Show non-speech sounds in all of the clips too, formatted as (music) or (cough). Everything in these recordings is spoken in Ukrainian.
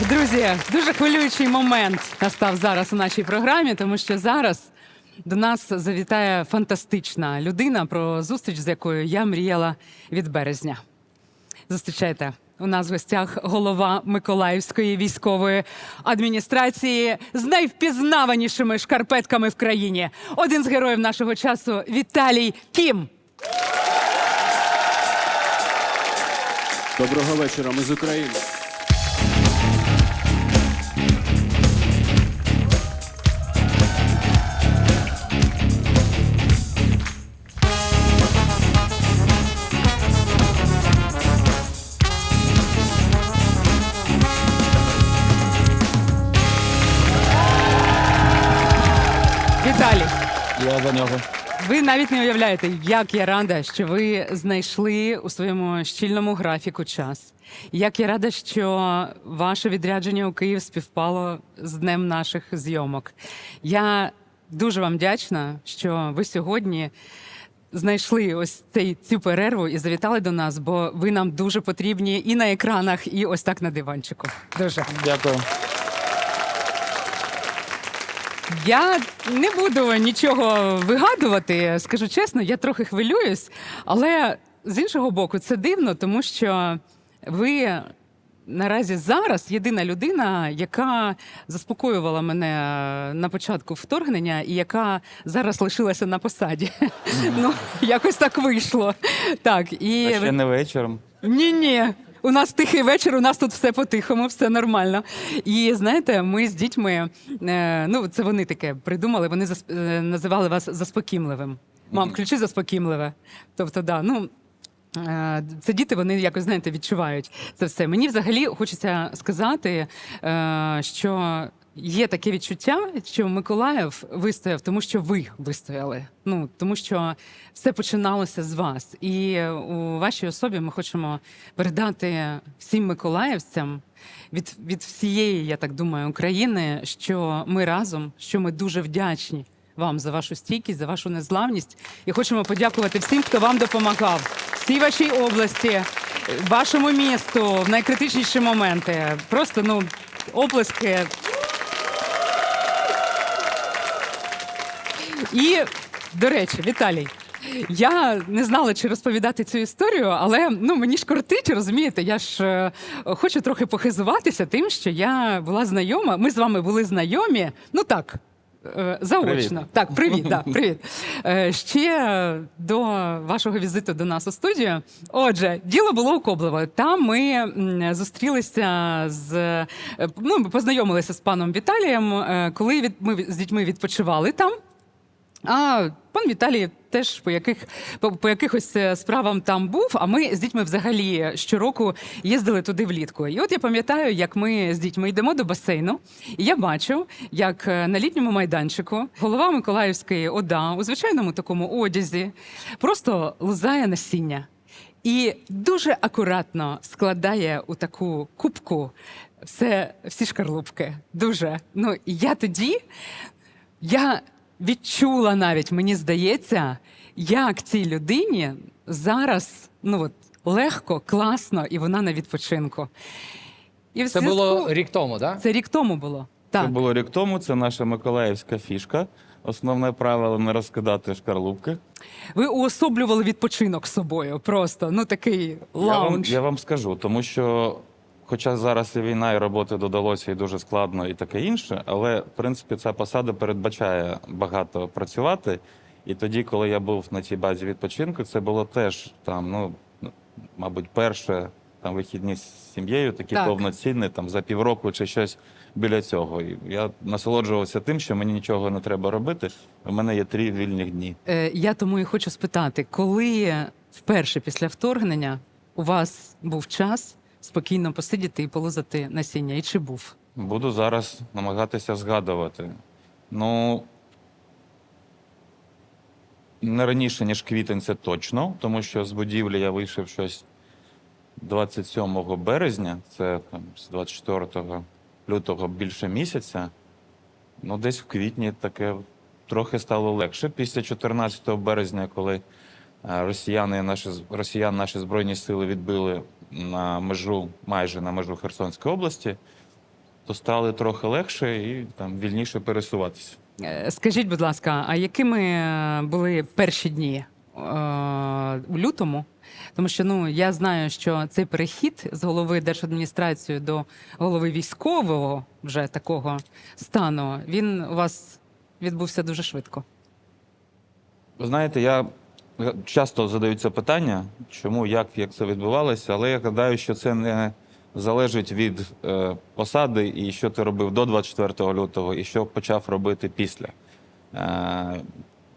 Друзі, дуже хвилюючий момент настав зараз у нашій програмі, тому що зараз до нас завітає фантастична людина, про зустріч з якою я мріяла від березня. Зустрічайте. У нас в гостях голова Миколаївської військової адміністрації з найвпізнаванішими шкарпетками в країні. Один з героїв нашого часу Віталій Кім. Доброго вечора, ми з України. Нього. Ви навіть не уявляєте, як я рада, що ви знайшли у своєму щільному графіку час. Як я рада, що ваше відрядження у Київ співпало з днем наших зйомок. Я дуже вам вдячна, що ви сьогодні знайшли ось цей цю перерву і завітали до нас, бо ви нам дуже потрібні і на екранах, і ось так на диванчику. Дуже. Дякую. Я не буду нічого вигадувати, скажу чесно, я трохи хвилююсь, але з іншого боку, це дивно, тому що ви наразі зараз єдина людина, яка заспокоювала мене на початку вторгнення і яка зараз лишилася на посаді. Ну, якось так вийшло. Так, і А ще не вечором. ні, ні. У нас тихий вечір, у нас тут все по-тихому, все нормально. І знаєте, ми з дітьми, е, ну це вони таке придумали, вони е, називали вас заспокімливим. Мам, включи заспокійливе. Тобто, да, ну. е, Це діти, вони якось знаєте, відчувають це все. Мені взагалі хочеться сказати, що є таке відчуття, що Миколаїв вистояв, тому що ви вистояли. Ну тому що все починалося з вас. І у вашій особі ми хочемо передати всім миколаївцям від, від всієї, я так думаю, України, що ми разом, що ми дуже вдячні вам за вашу стійкість, за вашу незламність. І хочемо подякувати всім, хто вам допомагав, всій вашій області, вашому місту в найкритичніші моменти. Просто ну оплески. І, до речі, Віталій. Я не знала, чи розповідати цю історію, але ну мені ж кортить, розумієте. Я ж е, хочу трохи похизуватися тим, що я була знайома. Ми з вами були знайомі. Ну так. е, Заочно. Привіт. Так, привіт, да, (laughs) привіт. Е, Ще до вашого візиту до нас у студію. Отже, діло було у Коблево. Там ми м, зустрілися з е, ну, ми познайомилися з паном Віталієм, е, коли від, ми з дітьми відпочивали там. А пан Віталій теж по яких по, по якихось е, справам там був. А ми з дітьми взагалі щороку їздили туди влітку. І от я пам'ятаю, як ми з дітьми йдемо до басейну, і я бачу, як е, на літньому майданчику голова Миколаївської ОДА у звичайному такому одязі просто лузає насіння. І дуже акуратно складає у таку кубку все, всі шкарлупки. Дуже. Ну, я тоді я відчула навіть, мені здається, як цій людині зараз ну от, легко, класно, і вона на відпочинку. І в Це зв'язку- було рік тому, так? Це рік тому було. Це було рік тому. Це наша миколаївська фішка. Основне правило не розкидати шкарлупки. Ви уособлювали відпочинок з собою. Просто ну такий Я вам, лаунж. я вам скажу, тому що, хоча зараз і війна, і роботи додалося, і дуже складно, і таке інше, але в принципі ця посада передбачає багато працювати. І тоді, коли я був на цій базі відпочинку, це було теж там, ну мабуть, перше там вихідні з сім'єю, такі Так. повноцінні, там за півроку чи щось біля цього. І я насолоджувався тим, що мені нічого не треба робити. У мене є три вільних дні. Е, я тому і хочу спитати, коли вперше після вторгнення у вас був час спокійно посидіти і полузати насіння? І чи був? Буду зараз намагатися згадувати. Ну не раніше, ніж квітень, це точно, тому що з будівлі я вийшов щось 27 березня, це там з 24 лютого більше місяця. Ну, десь в квітні таке трохи стало легше. Після 14 березня, коли росіяни, наші, росіян наші збройні сили відбили на межу, майже на межу Херсонської області, то стали трохи легше і там вільніше пересуватися. Е, Скажіть, будь ласка, а якими е, були перші дні е, у лютому? Тому що ну я знаю, що цей перехід з голови держадміністрації до голови військового вже такого стану, він у вас відбувся дуже швидко. Ви знаєте, я часто задаю це питання, чому, як, як це відбувалося, але я гадаю, що це не залежить від е, посади і що ти робив до 24 лютого, і що почав робити після. Е,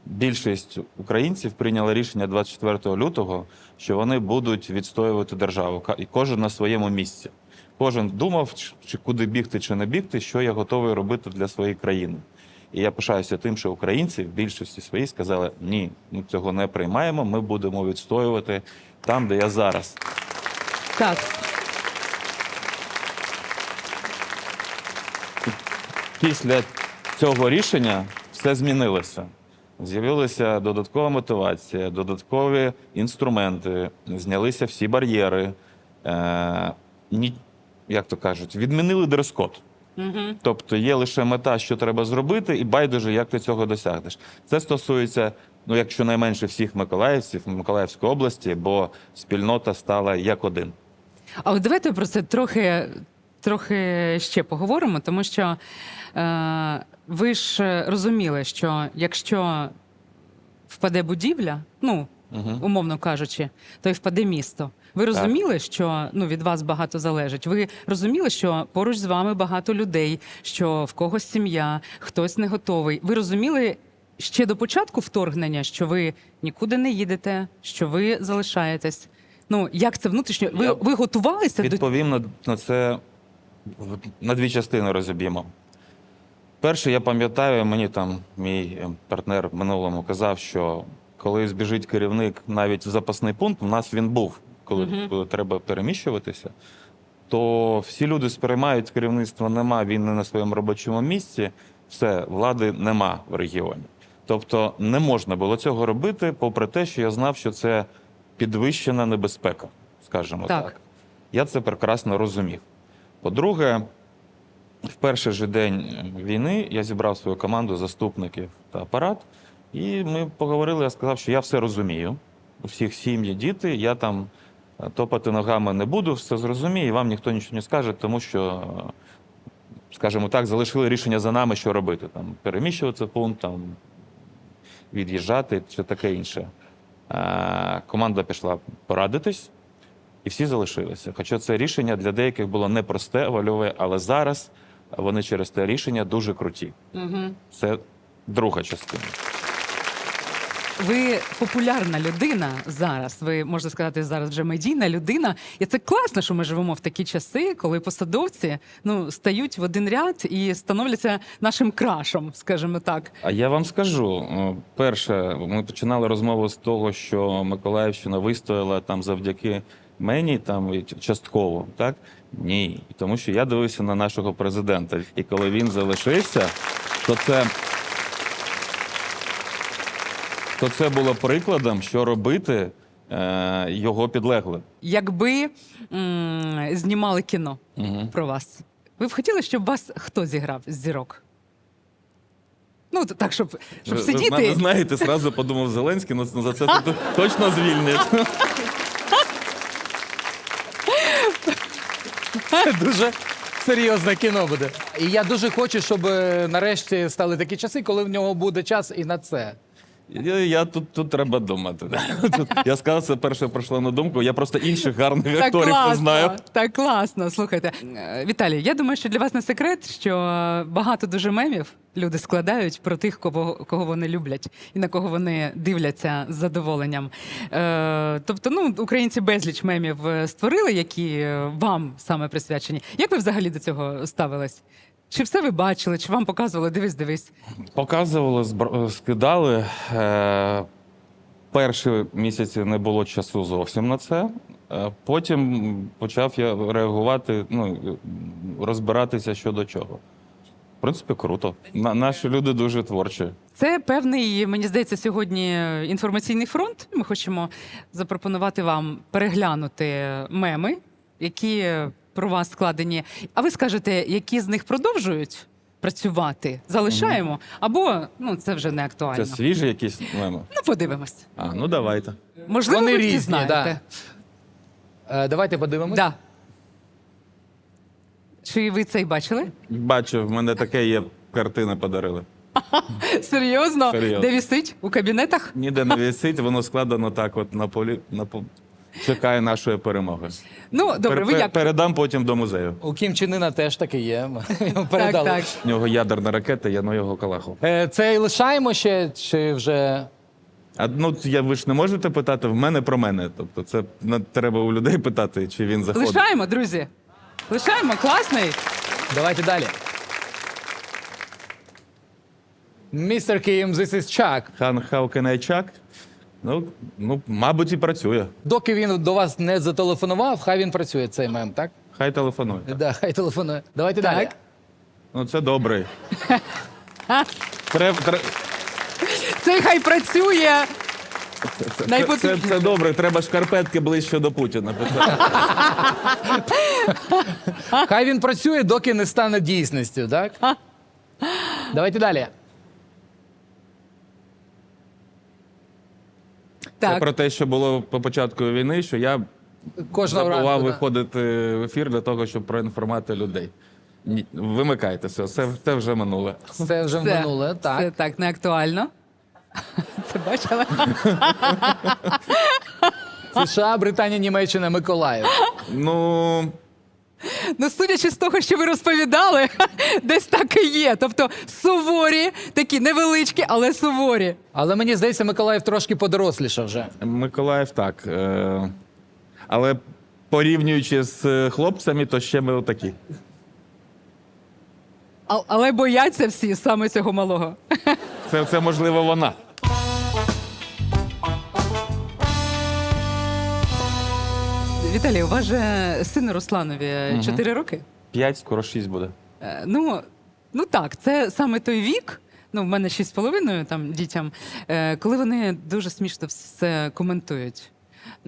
більшість українців прийняли рішення 24 лютого, що вони будуть відстоювати державу, і кожен на своєму місці. Кожен думав, чи куди бігти, чи не бігти, що я готовий робити для своєї країни. І я пишаюся тим, що українці в більшості своїй сказали: ні, ми цього не приймаємо, ми будемо відстоювати там, де я зараз. Так, Після цього рішення все змінилося. З'явилася додаткова мотивація, додаткові інструменти, знялися всі бар'єри. Е, ні, як то кажуть, відмінили дрес-код. Угу. Тобто є лише мета, що треба зробити, і байдуже, як ти цього досягнеш. Це стосується, ну, якщо найменше всіх миколаївців Миколаївської області, бо спільнота стала як один. А от давайте про це трохи, трохи ще поговоримо, тому що е, ви ж розуміли, що якщо впаде будівля, ну Угу. умовно кажучи, то й впаде місто. Ви розуміли, що ну від вас багато залежить. Ви розуміли, що поруч з вами багато людей, що в когось сім'я, хтось не готовий. Ви розуміли ще до початку вторгнення, що ви нікуди не їдете, що ви залишаєтесь. Ну як це внутрішньо? Ви, Я ви готувалися до Відповім на, на це на дві частини розіб'ємо. Перше, я пам'ятаю, мені там мій е, партнер в минулому казав, що коли збіжить керівник навіть в запасний пункт, у нас він був, коли Мгм. треба переміщуватися, то всі люди сприймають керівництва нема, він не на своєму робочому місці, все, влади нема в регіоні. Тобто не можна було цього робити, попри те, що я знав, що це підвищена небезпека, скажімо Так. так. Я це прекрасно розумів. По-друге, в перший же день війни я зібрав свою команду заступників та апарат, і ми поговорили. Я сказав, що я все розумію. У всіх сім'ї, діти, я там топати ногами не буду, все зрозумію, і вам ніхто нічого не скаже, тому що, е, скажімо так, залишили рішення за нами, що робити. Там, переміщувати пункт, там, від'їжджати чи таке інше. Е, Команда пішла порадитись, і всі залишилися. Хоча це рішення для деяких було непросте, вольове, але зараз вони через те рішення дуже круті. угу. Це друга частина. Ви популярна людина зараз. Ви можна сказати, зараз вже медійна людина. І це класно, що ми живемо в такі часи, коли посадовці ну стають в один ряд і становляться нашим крашом, скажімо так. А я вам скажу: е, перше, ми починали розмову з того, що Миколаївщина вистояла там завдяки мені, там частково. Так ні, тому що я дивився на нашого президента, і коли він залишився, то це. То це було прикладом, що робити е, його підлеглим. Якби м- знімали кіно Угу. про вас, ви б хотіли, щоб вас хто зіграв з зірок? Ну т- так, щоб, щоб Ви, ви сидіти. мене знаєте, зразу подумав Зеленський, ну за це тут (laughs) точно звільнять. Дуже серйозне кіно буде. І я дуже хочу, щоб е, нарешті стали такі часи, коли в нього буде час і на це. Я, я тут, тут треба думати. (laughs) Тут, я сказав, це перше прийшло на думку. Я просто інших гарних Так акторів не знаю. так класно. Слухайте, Е, Віталій, я думаю, що для вас не секрет, що багато дуже мемів люди складають про тих, кого, кого вони люблять і на кого вони дивляться з задоволенням. Е, тобто, ну, українці безліч мемів е, створили, які е, вам саме присвячені. Як ви взагалі до цього ставились? Чи все ви бачили, чи вам показували? Дивись, дивись. Показували, збр- скидали. Е, перші місяці не було часу зовсім на це. Е, потім почав я реагувати, ну, розбиратися щодо чого. В принципі, круто. На, наші люди дуже творчі. Це певний, мені здається, сьогодні інформаційний фронт. Ми хочемо запропонувати вам переглянути меми, які про вас складені. А ви скажете, які з них продовжують працювати? Залишаємо? Або ну це вже не актуально. Це свіжі якісь меми? Ну, подивимось. А, ну давайте. Можливо, Вони ви всі різні, знаєте. Е, давайте подивимось. Да. Чи ви це й бачили? Бачу, в мене таке є, картини подарили. (laughs) Серйозно? Серйозно. Де вісить? У кабінетах? Ніде не висить, воно складено так, от на полі. На. Чекає нашої перемоги. Ну, добре, ви як? Передам потім до музею. У Кім Чен теж таке є. Йому Так, так. В нього ядерна ракета, я на його калаху. Е, Це і лишаємо ще, чи вже. А ну я ви ж не можете питати в мене про мене. Тобто, це на- треба у людей питати, чи він заходить. Лишаємо, друзі. Лишаємо, класний. Давайте далі. Містер Кім, this is Chuck. Хан how can I check? Ну, ну, мабуть, і працює. Доки він до вас не зателефонував, хай він працює цей мем, так? Хай телефонує. Да, хай телефонує. Давайте Так. далі. Ну, це добрий. Треб, треб, Цей хай працює. це, це, Найпотрібніше. це добре, треба шкарпетки ближче до Путіна. (laughs) Хай він працює, доки не стане дійсністю, так? (laughs) Давайте далі. Це про те, що було по початку війни, що я Кожного забував ранку. да. виходити в ефір для того, щоб проінформувати людей. Ні, вимикайте все, це, це вже минуле. Це вже Це- минуле, так. Це так, не актуально. (laughs) Це бачили? (laughs) США, Британія, Німеччина, Миколаїв. Ну, Ну, судячи з того, що ви розповідали, (laughs) десь так і є. Тобто суворі, такі невеличкі, але суворі. Але мені здається, Миколаїв трошки подорослішав вже. Миколаїв так. Е, але порівнюючи з е, хлопцями, то ще ми отакі. А- Але бояться всі саме цього малого. (laughs) Це, це можливо вона. Віталій, у вас же сину Русланові 4 роки. П'ять, скоро шість буде. Е, Ну, ну так, це саме той вік. Ну, в мене шість з половиною там дітям, е, коли вони дуже смішно все коментують.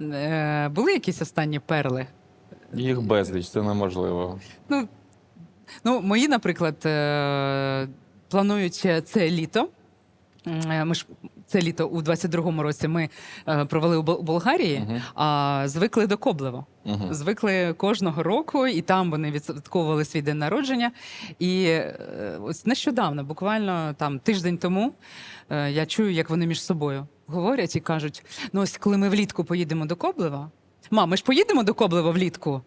Е, Були якісь останні перли? Їх безліч, це неможливо. Ну, ну мої, наприклад, е, планують це літо. Е, Ми ж це літо у 22-му році ми е, провели у Бол- Болгарії, а звикли до Коблева. Мгм. Звикли кожного року, і там вони відсвятковували свій день народження. І е, ось нещодавно, буквально там тиждень тому, е, я чую, як вони між собою говорять і кажуть: ну ось коли ми влітку поїдемо до Коблева, мам, ми ж поїдемо до Коблева влітку.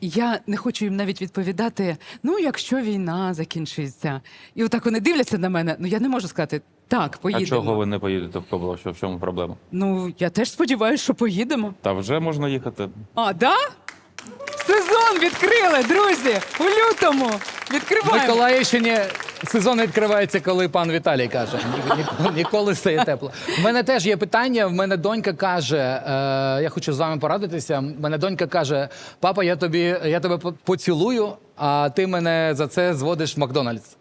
Я не хочу їм навіть відповідати: ну, якщо війна закінчиться. І отак вони дивляться на мене. Ну я не можу сказати так, поїдемо. А чого ви не поїдете в Кобло? Що в чому проблема? Ну я теж сподіваюся, що поїдемо. Та вже можна їхати. А, да? Сезон відкрили, друзі! У лютому! В Відкриваємо! Миколаївщині сезон відкривається, коли пан Віталій каже. Ні- ні- Ніколи стає тепло. У мене теж є питання. В мене донька каже: е, я хочу з вами порадитися. В мене донька каже: папа, я тобі я тебе по- поцілую, а ти мене за це зводиш в Макдональдс.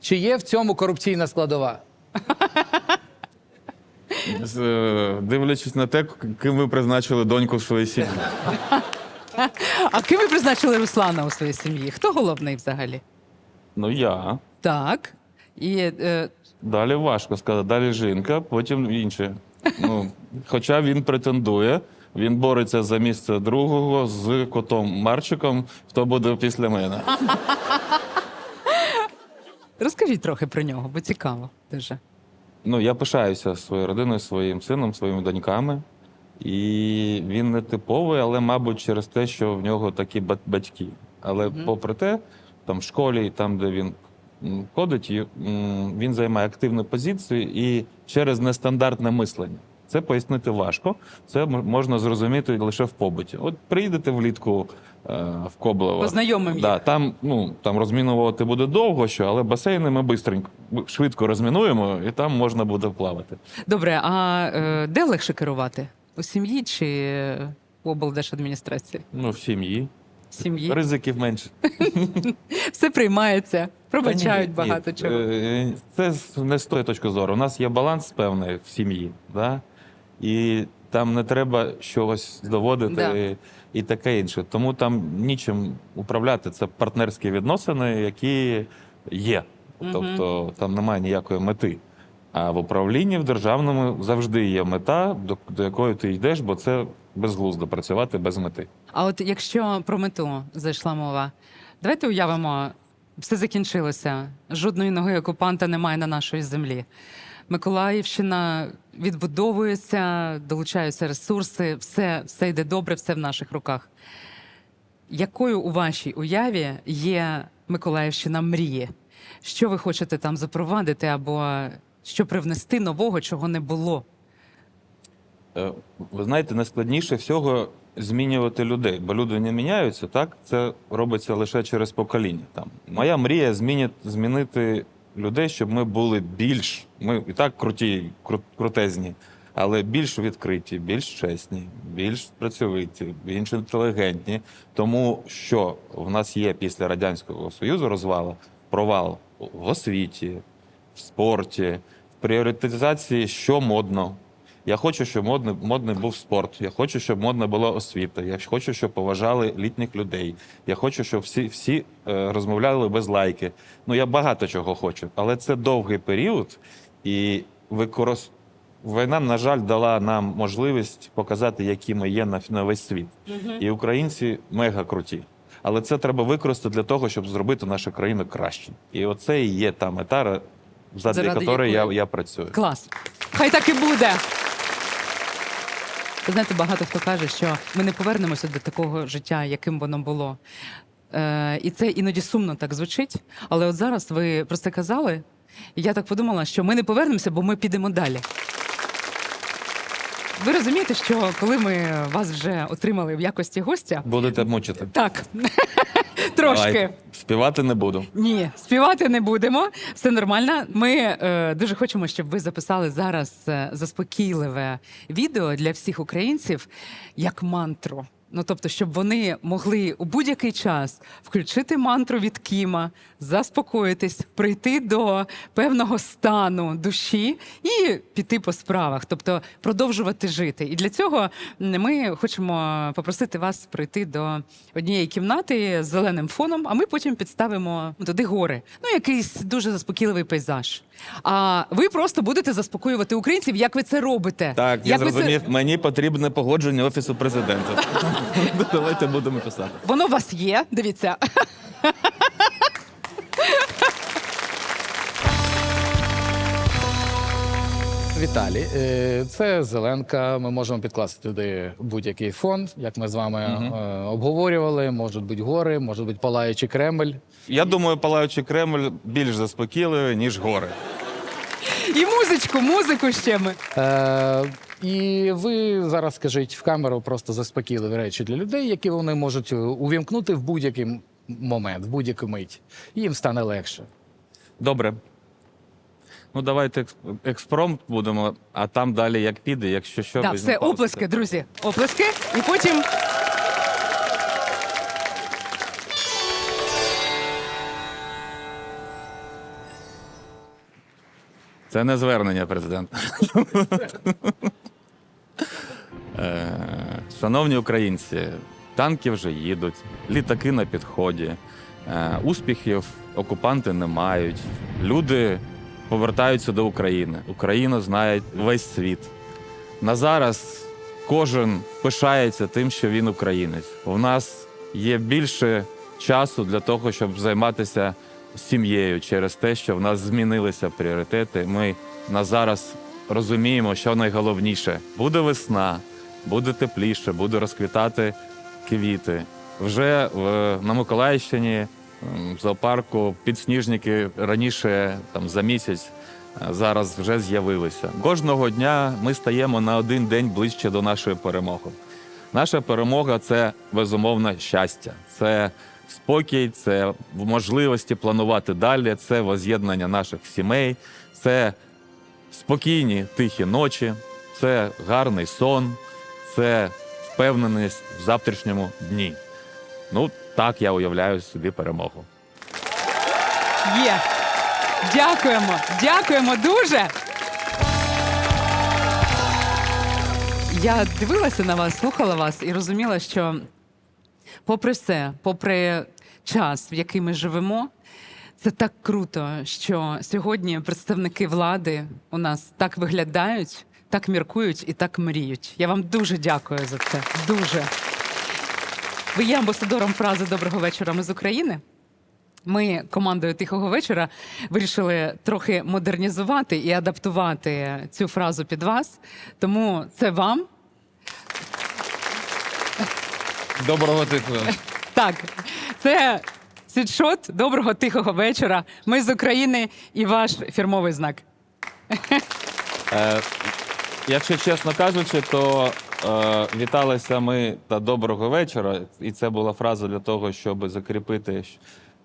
Чи є в цьому корупційна складова? З, е, Дивлячись на те, ким ви призначили доньку в своїй сім'ї. А ким ви призначили Руслана у своїй сім'ї? Хто головний взагалі? Ну я. Так. І е, Далі важко сказати. Далі жінка, потім інші. Ну, хоча він претендує, він бореться за місце другого з котом Марчиком, хто буде після мене. Розкажіть трохи про нього, бо цікаво дуже. Ну, я пишаюся своєю родиною, своїм сином, своїми доньками. І він не типовий, але, мабуть, через те, що в нього такі батьки. Але попри те, там в школі, там, де він ходить, він займає активну позицію і через нестандартне мислення. Це пояснити важко. Це можна зрозуміти лише в побуті. От приїдете влітку е, в Коблево. Познайомим їх. Да, там, ну, там розмінувати буде довго, що, але басейни ми бистренько, швидко розмінуємо, і там можна буде плавати. Добре, а е, де легше керувати? У сім'ї чи е, в облдержадміністрації? Ну, в сім'ї. В сім'ї. Ризиків менше. (laughs) Все приймається, пробачають багато чого. Е, Це не з тої точки зору. У нас є баланс певний в сім'ї. Да? І там не треба чогось доводити Да. і, і таке інше. Тому там нічим управляти. Це партнерські відносини, які є. Тобто там немає ніякої мети. А в управлінні в державному завжди є мета, до, до якої ти йдеш, бо це безглуздо працювати без мети. А от якщо про мету зайшла мова, давайте уявимо, все закінчилося. Жодної ноги окупанта немає на нашій землі. Миколаївщина відбудовується, долучаються ресурси, все, все йде добре, все в наших руках. Якою у вашій уяві є Миколаївщина мрії? Що ви хочете там запровадити або що привнести нового, чого не було? Е, Ви знаєте, найскладніше всього змінювати людей, бо люди не міняються, так? Це робиться лише через покоління. Там. Моя мрія змінити людей, щоб ми були більш, ми і так круті, кру- крутезні, але більш відкриті, більш чесні, більш працьовиті, більш інтелігентні. Тому що в нас є після Радянського Союзу розвала провал в освіті, в спорті, в пріоритизації, що модно. Я хочу, щоб модний, модний був спорт. Я хочу, щоб модна була освіта. Я хочу, щоб поважали літніх людей. Я хочу, щоб всі, всі е, розмовляли без лайки. Ну я багато чого хочу, але це довгий період, і викорис... війна, на жаль, дала нам можливість показати, які ми є на, на весь світ. І українці мега круті. Але це треба використати для того, щоб зробити нашу країну краще. І оце і є та мета, Заради якої я, я працюю. Клас. Хай так і буде. Ви знаєте, багато хто каже, що ми не повернемося до такого життя, яким воно було. Е, і це іноді сумно так звучить. Але от зараз ви про це казали, і я так подумала, що ми не повернемося, бо ми підемо далі. Ви розумієте, що коли ми вас вже отримали в якості гостя, Будете мучити. так, (laughs) трошки. Давайте. Співати не буду. Ні, співати не будемо. Все нормально. Ми е, дуже хочемо, щоб ви записали зараз е, заспокійливе відео для всіх українців як мантру. Ну тобто, щоб вони могли у будь-який час включити мантру від Кіма, заспокоїтись, прийти до певного стану душі і піти по справах, тобто продовжувати жити. І для цього ми хочемо попросити вас прийти до однієї кімнати з зеленим фоном, а ми потім підставимо туди гори. Ну, якийсь дуже заспокійливий пейзаж. А ви просто будете заспокоювати українців, як ви це робите. Так, я як ви зрозумів. Це... Мені потрібне погодження офісу президента. (laughs) Давайте будемо писати. Воно у вас є, дивіться. Віталій, е, це зеленка. Ми можемо підкласти туди будь-який фон, як ми з вами е, обговорювали. Можуть бути гори, може бути палаючий Кремль. Я думаю, палаючий Кремль більш заспокійливий, ніж гори. І музичку, музику ще ми. Е, і ви зараз скажіть в камеру просто заспокійливі речі для людей, які вони можуть е, увімкнути в будь-який момент, в будь-яку мить. Їм стане легше. Добре. Ну, давайте екс- експромт будемо, а там далі як піде, якщо що. Так, все, оплески, друзі. Оплески. І потім. Це не звернення президента. (laughs) Е, Шановні українці, танки вже їдуть, літаки на підході, е, успіхів окупанти не мають. Люди повертаються до України. Україну знає весь світ. На зараз кожен пишається тим, що він українець. У нас є більше часу для того, щоб займатися сім'єю через те, що в нас змінилися пріоритети. Ми на зараз розуміємо, що найголовніше буде весна, буде тепліше, буде розквітати квіти. Вже на Миколаївщині в зоопарку підсніжники раніше там за місяць. Зараз вже з'явилися. Кожного дня ми стаємо на один день ближче до нашої перемоги. Наша перемога це безумовно щастя, це спокій, це можливості планувати далі, це воз'єднання наших сімей, це спокійні тихі ночі, це гарний сон, це впевненість в завтрашньому дні. Ну, так я уявляю собі перемогу. Є. Дякуємо, дякуємо дуже. Я дивилася на вас, слухала вас і розуміла, що попри все, попри час, в який ми живемо, це так круто, що сьогодні представники влади у нас так виглядають, так міркують і так мріють. Я вам дуже дякую за це. Дуже. Ви є амбасадором фрази Доброго вечора. Ми з України. Ми командою Тихого вечора вирішили трохи модернізувати і адаптувати цю фразу під вас. Тому це вам. Доброго тихого. Так, це світшот доброго тихого вечора. Ми з України і ваш фірмовий знак. Е, якщо чесно кажучи, то віталися ми та доброго вечора. І це була фраза для того, щоб закріпити,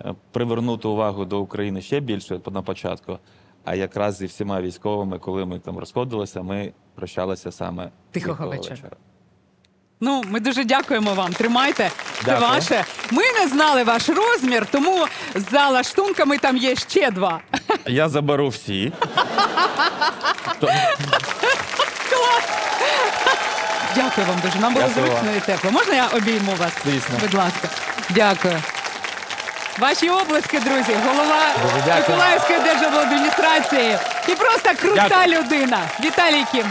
е, привернути увагу до України ще більше на початку. А якраз зі всіма військовими, коли ми там розходилися, ми прощалися саме Тихого вечора. Ну, ми дуже дякуємо вам. Тримайте. Це ваше. Ми не знали ваш розмір, тому за лаштунками там є ще два. Я заберу всі. (laughs) Дякую вам дуже. Нам було Дякую зручно вам. і тепло. Можна я обійму вас? Звісно. Будь ласка. Дякую. Ваші облески, друзі, голова дякую. Миколаївської державної адміністрації і просто крута людина. Віталій Кім.